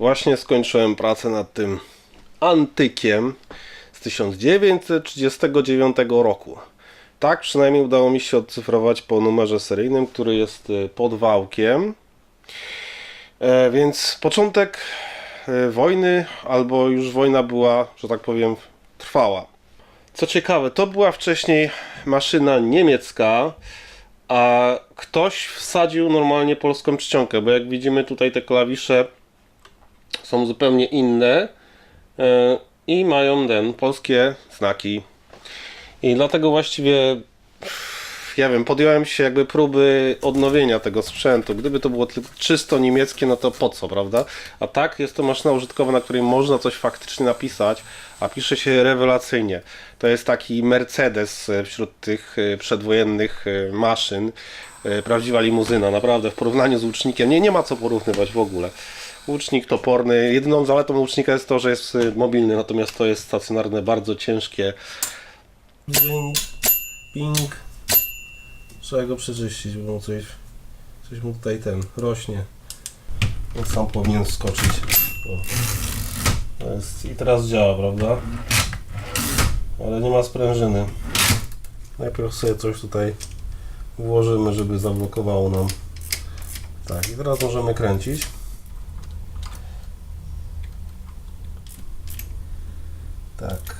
Właśnie skończyłem pracę nad tym antykiem z 1939 roku. Tak przynajmniej udało mi się odcyfrować po numerze seryjnym, który jest y, pod wałkiem. E, więc początek e, wojny, albo już wojna była, że tak powiem, trwała. Co ciekawe, to była wcześniej maszyna niemiecka, a ktoś wsadził normalnie polską czcionkę, bo jak widzimy tutaj te klawisze są zupełnie inne e, i mają ten polskie znaki. I dlatego właściwie ja wiem, podjąłem się jakby próby odnowienia tego sprzętu. Gdyby to było tylko czysto niemieckie, no to po co, prawda? A tak, jest to maszyna użytkowa, na której można coś faktycznie napisać, a pisze się rewelacyjnie. To jest taki Mercedes e, wśród tych e, przedwojennych maszyn. Prawdziwa limuzyna, naprawdę, w porównaniu z łucznikiem. Nie, nie ma co porównywać w ogóle. Łucznik toporny. Jedyną zaletą łucznika jest to, że jest e, mobilny, natomiast to jest stacjonarne, bardzo ciężkie. Ping. Trzeba go przeczyścić, bo coś, coś mu tutaj ten rośnie. On sam powinien skoczyć. Jest, I teraz działa, prawda? Ale nie ma sprężyny. Najpierw sobie coś tutaj włożymy, żeby zablokowało nam. Tak, i teraz możemy kręcić. Tak.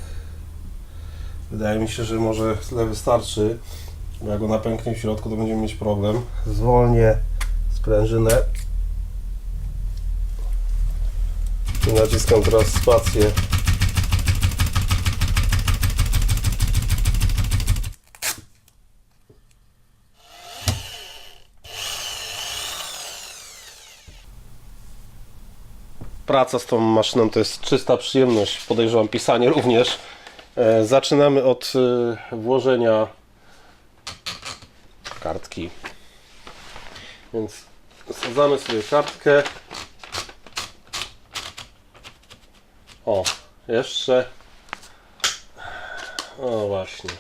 Wydaje mi się, że może tyle wystarczy. Bo jak go napęknie w środku, to będziemy mieć problem. Zwolnię sprężynę. I naciskam teraz spację. Praca z tą maszyną to jest czysta przyjemność. Podejrzewam pisanie również. E, Zaczynamy od e, włożenia kartki. Więc wsadzamy sobie kartkę. O, jeszcze. O właśnie.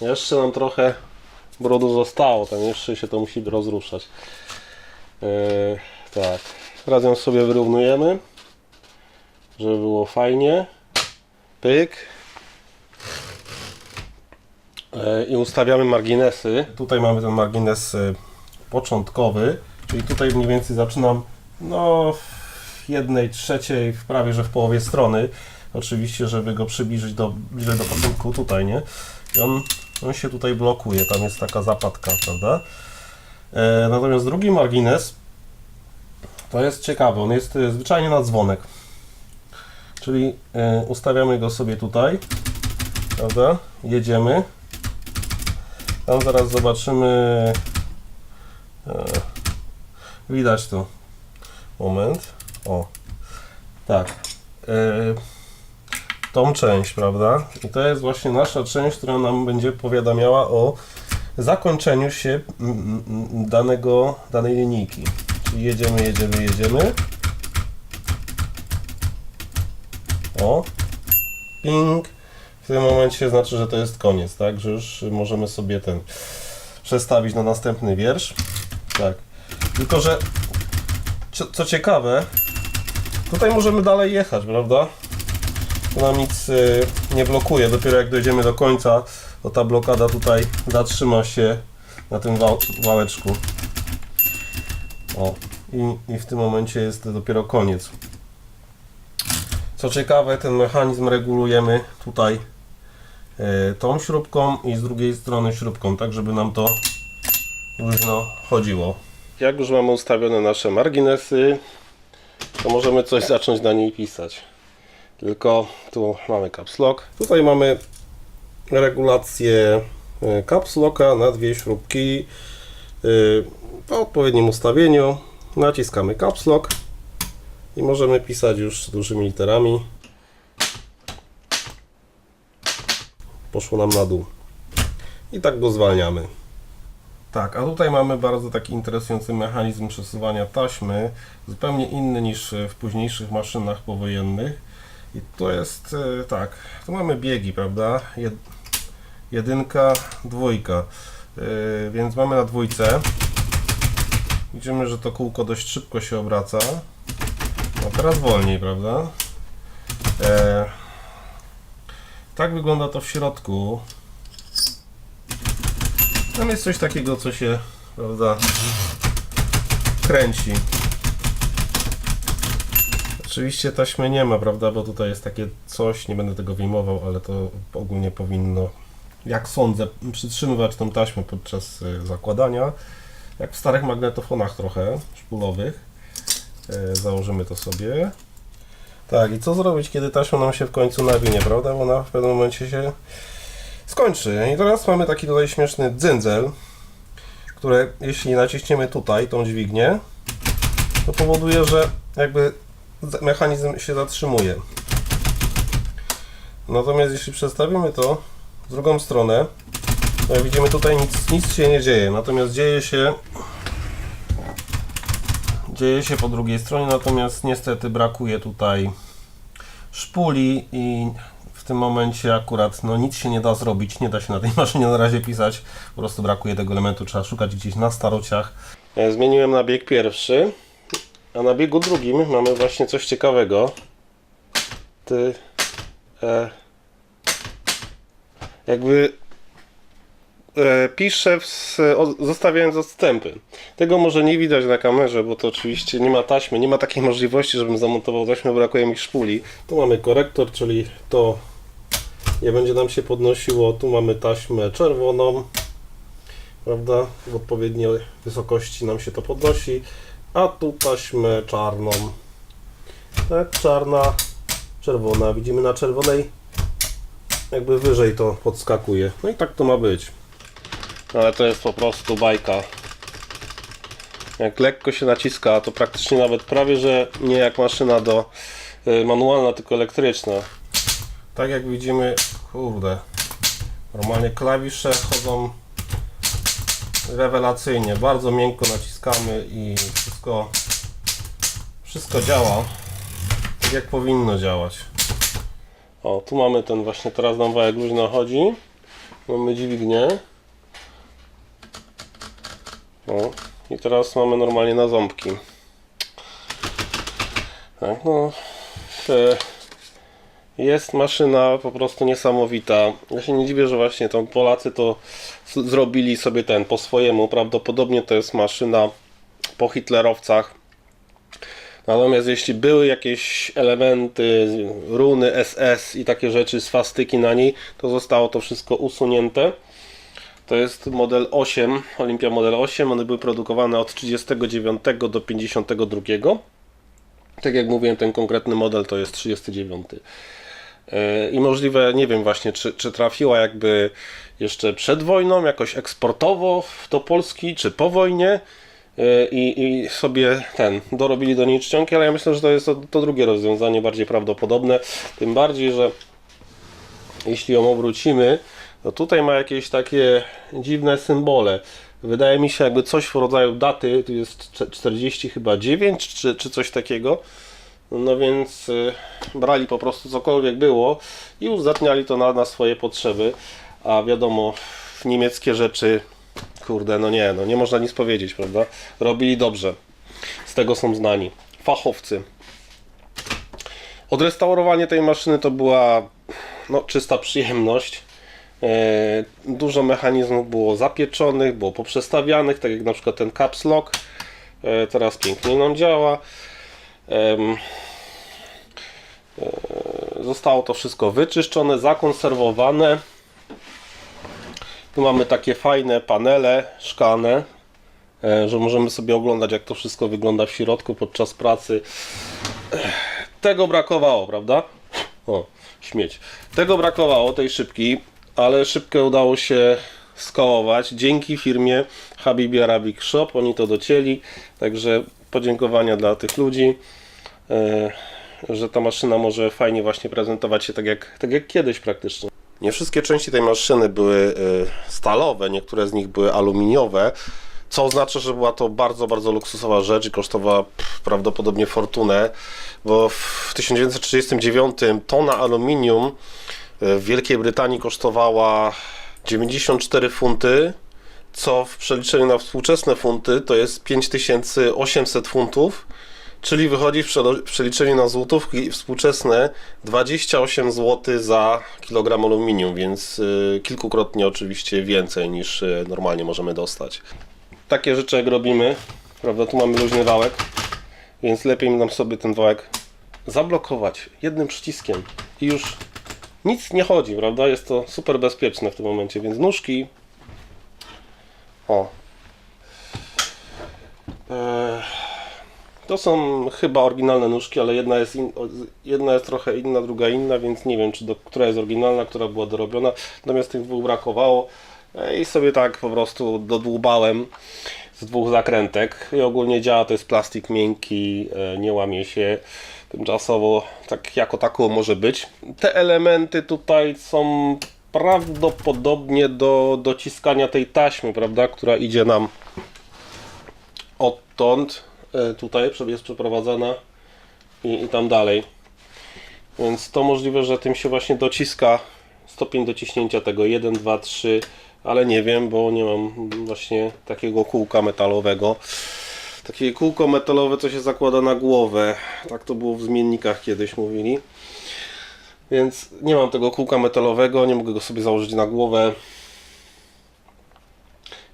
Jeszcze nam trochę brodu zostało, tam jeszcze się to musi rozruszać. Yy, tak. Ją sobie wyrównujemy, żeby było fajnie. Pyk. E, i ustawiamy marginesy. Tutaj mamy ten margines e, początkowy, czyli tutaj mniej więcej zaczynam no w jednej trzeciej, w prawie że w połowie strony. Oczywiście, żeby go przybliżyć do, bliżej do początku tutaj, nie? I on, on się tutaj blokuje, tam jest taka zapadka, prawda? E, natomiast drugi margines to jest ciekawy, on jest e, zwyczajnie na dzwonek. Czyli e, ustawiamy go sobie tutaj, prawda? Jedziemy. Tam zaraz zobaczymy. E, widać tu. Moment. O. Tak. Tą część, prawda? I to jest właśnie nasza część, która nam będzie powiadamiała o zakończeniu się danego, danej linijki. Jedziemy, jedziemy, jedziemy. O. Ping. W tym momencie znaczy, że to jest koniec, tak? Że już możemy sobie ten przestawić na następny wiersz. Tak. Tylko, że co, co ciekawe, tutaj możemy dalej jechać, prawda? To nam nic y, nie blokuje. Dopiero jak dojdziemy do końca, to ta blokada tutaj zatrzyma się na tym wał, wałeczku. O, i, i w tym momencie jest dopiero koniec. Co ciekawe, ten mechanizm regulujemy tutaj e, tą śrubką i z drugiej strony śrubką, tak żeby nam to luźno chodziło. Jak już mamy ustawione nasze marginesy, to możemy coś zacząć na niej pisać. Tylko tu mamy caps lock. Tutaj mamy regulację e, caps locka na dwie śrubki w odpowiednim ustawieniu. Naciskamy caps lock i możemy pisać już dużymi literami. Poszło nam na dół. I tak go zwalniamy. Tak, a tutaj mamy bardzo taki interesujący mechanizm przesuwania taśmy, zupełnie inny niż w późniejszych maszynach powojennych. I to jest e, tak, tu mamy biegi, prawda? Jed, jedynka, dwójka. E, więc mamy na dwójce. Widzimy, że to kółko dość szybko się obraca. No teraz wolniej, prawda? E, tak wygląda to w środku. Tam jest coś takiego, co się, prawda, kręci. Oczywiście taśmy nie ma, prawda, bo tutaj jest takie coś, nie będę tego wyjmował, ale to ogólnie powinno, jak sądzę, przytrzymywać tą taśmę podczas y, zakładania. Jak w starych magnetofonach trochę, szpulowych. E, Założymy to sobie. Tak, i co zrobić, kiedy taśma nam się w końcu nawinie, prawda? Bo ona w pewnym momencie się skończy. I teraz mamy taki tutaj śmieszny dzyndzel, które jeśli naciśniemy tutaj tą dźwignię, to powoduje, że jakby mechanizm się zatrzymuje. Natomiast jeśli przestawimy to w drugą stronę, jak widzimy tutaj nic, nic się nie dzieje. Natomiast dzieje się dzieje się po drugiej stronie, natomiast niestety brakuje tutaj szpuli i w tym momencie akurat no, nic się nie da zrobić, nie da się na tej maszynie na razie pisać, po prostu brakuje tego elementu, trzeba szukać gdzieś na starociach. E, Zmieniłem na bieg pierwszy, a na biegu drugim mamy właśnie coś ciekawego. Ty, e, jakby e, piszę w, o, zostawiając odstępy. Tego może nie widać na kamerze, bo to oczywiście nie ma taśmy, nie ma takiej możliwości, żebym zamontował taśmę, brakuje mi szpuli. Tu mamy korektor, czyli to nie będzie nam się podnosiło. Tu mamy taśmę czerwoną, prawda? W odpowiedniej wysokości nam się to podnosi, a tu taśmę czarną. Tak, czarna, czerwona. Widzimy na czerwonej jakby wyżej to podskakuje. No i tak to ma być. Ale to jest po prostu bajka. Jak lekko się naciska, to praktycznie nawet prawie, że nie jak maszyna do y, manualna, tylko elektryczna. Tak jak widzimy, kurde, normalnie klawisze chodzą rewelacyjnie. Bardzo miękko naciskamy i wszystko, wszystko działa tak jak powinno działać. O, tu mamy ten właśnie, teraz nam wajek luźno chodzi. Mamy dźwignię. O, i teraz mamy normalnie na ząbki. Tak, no. Jest maszyna po prostu niesamowita. Ja się nie dziwię, że właśnie tam Polacy to zrobili sobie ten po swojemu. Prawdopodobnie to jest maszyna po hitlerowcach. Natomiast jeśli były jakieś elementy, runy SS i takie rzeczy, swastyki na niej, to zostało to wszystko usunięte. To jest model 8, Olympia model 8. One były produkowane od 39 do 52. Tak jak mówiłem, ten konkretny model to jest 39. Yy, I możliwe, nie wiem właśnie, czy, czy trafiła jakby jeszcze przed wojną, jakoś eksportowo do Polski, czy po wojnie i, i sobie ten, dorobili do niej czcionki, ale ja myślę, że to jest to, to drugie rozwiązanie bardziej prawdopodobne. Tym bardziej, że jeśli ją obrócimy, to tutaj ma jakieś takie dziwne symbole. Wydaje mi się jakby coś w rodzaju daty, tu jest cze- 40 chyba 9 czy, czy coś takiego. No więc y, brali po prostu cokolwiek było i uzdatniali to na, na swoje potrzeby. A wiadomo, niemieckie rzeczy, kurde, no nie, no nie można nic powiedzieć, prawda? Robili dobrze. Z tego są znani. Fachowcy. Odrestaurowanie tej maszyny to była no, czysta przyjemność. E, Dużo mechanizmów było zapieczonych, było poprzestawianych, tak jak na przykład ten caps lock. E, Teraz pięknie nam działa. E, Zostało to wszystko wyczyszczone, zakonserwowane. Tu mamy takie fajne panele szklane, e, że możemy sobie oglądać jak to wszystko wygląda w środku podczas pracy. Tego brakowało, prawda? O, śmieć. Tego brakowało, tej szybki, ale szybkę udało się skołować dzięki firmie Habibi Arabic Shop. Oni to docięli, także podziękowania dla tych ludzi, e, że ta maszyna może fajnie właśnie prezentować się tak jak, tak jak kiedyś praktycznie. Nie wszystkie części tej maszyny były e, stalowe, niektóre z nich były aluminiowe, co oznacza, że była to bardzo, bardzo luksusowa rzecz i kosztowała prawdopodobnie fortunę, bo w 1939 tona aluminium e, w Wielkiej Brytanii kosztowała 94 funty, co w przeliczeniu na współczesne funty to jest 5800 funtów, Czyli wychodzi w przeliczeniu na złotówki współczesne 28 zł za kilogram aluminium, więc y, kilkukrotnie oczywiście więcej niż y, normalnie możemy dostać. Takie rzeczy jak robimy, prawda, tu mamy luźny wałek, więc lepiej nam sobie ten wałek zablokować jednym przyciskiem i już nic nie chodzi, prawda? Jest to super bezpieczne w tym momencie, więc nóżki. O. Eee, to są chyba oryginalne nóżki, ale jedna jest, in, jedna jest trochę inna, druga inna, więc nie wiem, czy do, która jest oryginalna, która była dorobiona. Natomiast tych dwóch brakowało e, i sobie tak po prostu dodłubałem z dwóch zakrętek. I ogólnie działa, to jest plastik miękki, e, nie łamie się. Tymczasowo tak jako tako może być. Te elementy tutaj są prawdopodobnie do dociskania tej taśmy, prawda, która idzie nam odtąd tutaj jest przeprowadzana i, i tam dalej. Więc to możliwe, że tym się właśnie dociska stopień dociśnięcia tego 1, 2, 3, ale nie wiem, bo nie mam właśnie takiego kółka metalowego. Takie kółko metalowe, co się zakłada na głowę. Tak to było w zmiennikach kiedyś mówili. Więc nie mam tego kółka metalowego, nie mogę go sobie założyć na głowę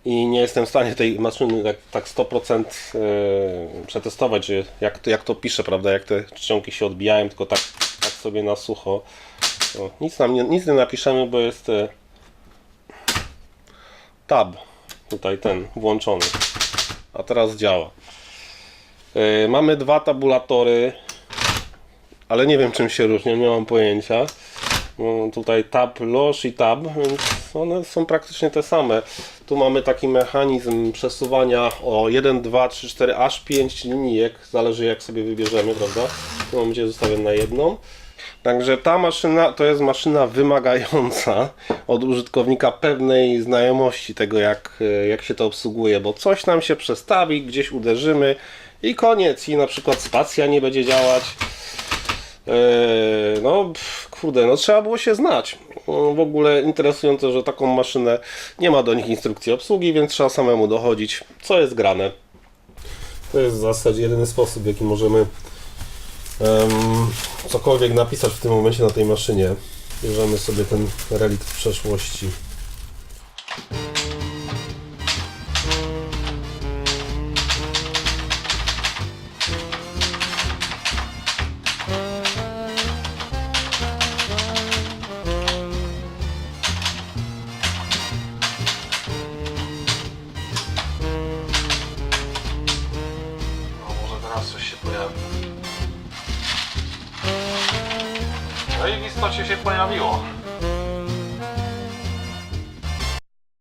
i nie jestem w stanie tej maszyny tak, tak 100% e, przetestować, że jak, to- jak to pisze, prawda, jak te czcionki się odbijają, tylko tak, tak sobie na sucho. O, nic, nam nie, nic nie napiszemy, bo jest e, tab, tutaj ten włączony, a teraz działa. E, mamy dwa tabulatory, ale nie wiem czym się różnią, nie mam pojęcia. Tutaj tab loż i tab, więc one są praktycznie te same. Tu mamy taki mechanizm przesuwania o 1, 2, 3, 4, aż 5 linijek, zależy jak sobie wybierzemy, prawda? W tym momencie zostawiam na jedną. Także ta maszyna to jest maszyna wymagająca od użytkownika pewnej znajomości tego, jak, jak się to obsługuje, bo coś nam się przestawi, gdzieś uderzymy i koniec. I na przykład spacja nie będzie działać. Eee, no, kurde, no trzeba było się znać. Mm, W ogóle interesujące, że taką maszynę nie ma do nich instrukcji obsługi, więc trzeba samemu dochodzić, co jest grane. To jest w zasadzie jedyny sposób, w jaki możemy em, cokolwiek napisać w tym momencie na tej maszynie. Bierzemy sobie ten relikt przeszłości.